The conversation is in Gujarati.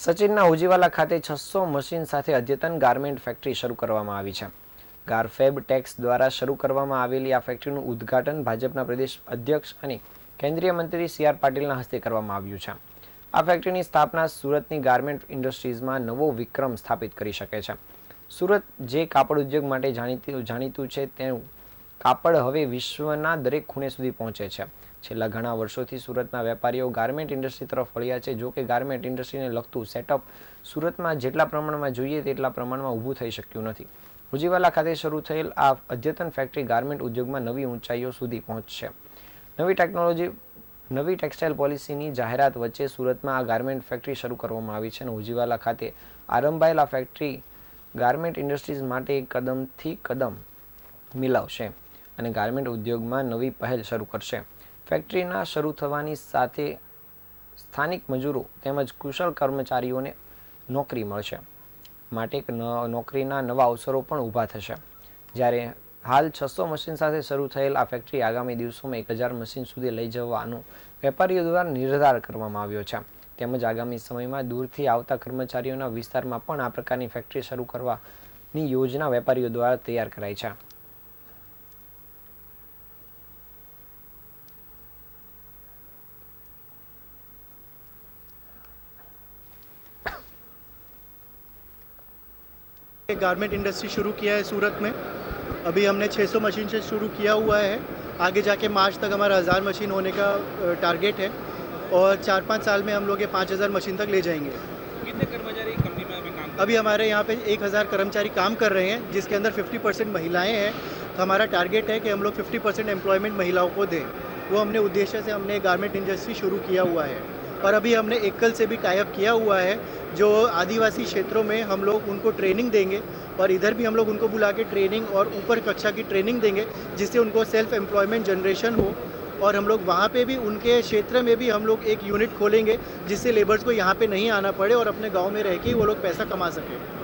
સચિનના ઉજીવાલા ખાતે છસો મશીન સાથે અદ્યતન ગાર્મેન્ટ ફેક્ટરી શરૂ કરવામાં આવી છે. ગારફેબ ટેક્સ દ્વારા શરૂ કરવામાં આવેલી આ ફેક્ટરીનું ઉદ્ઘાટન ભાજપના પ્રદેશ અધ્યક્ષ અને કેન્દ્રીય મંત્રી સી આર પાટીલના હસ્તે કરવામાં આવ્યું છે. આ ફેક્ટરીની સ્થાપના સુરતની ગાર્મેન્ટ ઇન્ડસ્ટ્રીઝમાં નવો વિક્રમ સ્થાપિત કરી શકે છે. સુરત જે કાપડ ઉદ્યોગ માટે જાણીતું જાણીતું છે તેનું કાપડ હવે વિશ્વના દરેક ખૂણે સુધી પહોંચે છે. છેલ્લા ઘણા વર્ષોથી સુરતના વેપારીઓ ગાર્મેન્ટ ઇન્ડસ્ટ્રી તરફ વળ્યા છે. જો કે ગાર્મેન્ટ ઇન્ડસ્ટ્રીને લગતું સેટઅપ સુરતમાં જેટલા પ્રમાણમાં જોઈએ તેટલા પ્રમાણમાં ઊભું થઈ શક્યું નથી. ઉજીવાલા ખાતે શરૂ થયેલ આ અદ્યતન ફેક્ટરી ગાર્મેન્ટ ઉદ્યોગમાં નવી ઊંચાઈઓ સુધી પહોંચશે. નવી ટેકનોલોજી નવી ટેક્સટાઇલ પોલિસીની જાહેરાત વચ્ચે સુરતમાં આ ગાર્મેન્ટ ફેક્ટરી શરૂ કરવામાં આવી છે અને ઉજીવાલા ખાતે આરંભાયેલ ફેક્ટરી ગાર્મેન્ટ ઇન્ડસ્ટ્રીઝ માટે કદમથી કદમ મિલાવશે. અને ગાર્મેન્ટ ઉદ્યોગમાં નવી પહેલ શરૂ કરશે. ફેક્ટરીના શરૂ થવાની સાથે સ્થાનિક મજૂરો તેમજ કુશળ કર્મચારીઓને નોકરી મળશે. માટે નોકરીના નવા અવસરો પણ ઊભા થશે. જ્યારે હાલ છસો મશીન સાથે શરૂ થયેલ આ ફેક્ટરી આગામી દિવસોમાં એક હજાર મશીન સુધી લઈ જવાનો વેપારીઓ દ્વારા નિર્ધાર કરવામાં આવ્યો છે. તેમજ આગામી સમયમાં દૂરથી આવતા કર્મચારીઓના વિસ્તારમાં પણ આ પ્રકારની ફેક્ટરી શરૂ કરવાની યોજના વેપારીઓ દ્વારા તૈયાર કરાઈ છે. गारमेंट इंडस्ट्री शुरू किया है सूरत में। अभी हमने 600 मशीन से शुरू किया हुआ है। आगे जाके मार्च तक हमारा हज़ार मशीन होने का टारगेट है। और चार पाँच साल में हम लोग ये पाँच हज़ार मशीन तक ले जाएँगे। कितने कर्मचारी कंपनी में अभी काम अभी हमारे यहाँ पे एक हज़ार कर्मचारी काम कर रहे हैं जिसके अंदर 50 परसेंट महिलाएँ हैं। तो हमारा टारगेट है कि हम लोग 50 परसेंट एम्प्लॉयमेंट महिलाओं को दें। वो हमने उद्देश्य से हमने गारमेंट इंडस्ट्री शुरू किया हुआ है। और अभी हमने एकल से भी टाइप किया हुआ है, जो आदिवासी क्षेत्रों में हम लोग उनको ट्रेनिंग देंगे और इधर भी हम लोग उनको बुला के ट्रेनिंग और ऊपर कक्षा की ट्रेनिंग देंगे, जिससे उनको सेल्फ एम्प्लॉयमेंट जनरेशन हो। और हम लोग वहाँ पे भी, उनके क्षेत्र में भी हम लोग एक यूनिट खोलेंगे, जिससे लेबर्स को यहाँ पे नहीं आना पड़े और अपने गाँव में रह के वो लोग पैसा कमा सकें।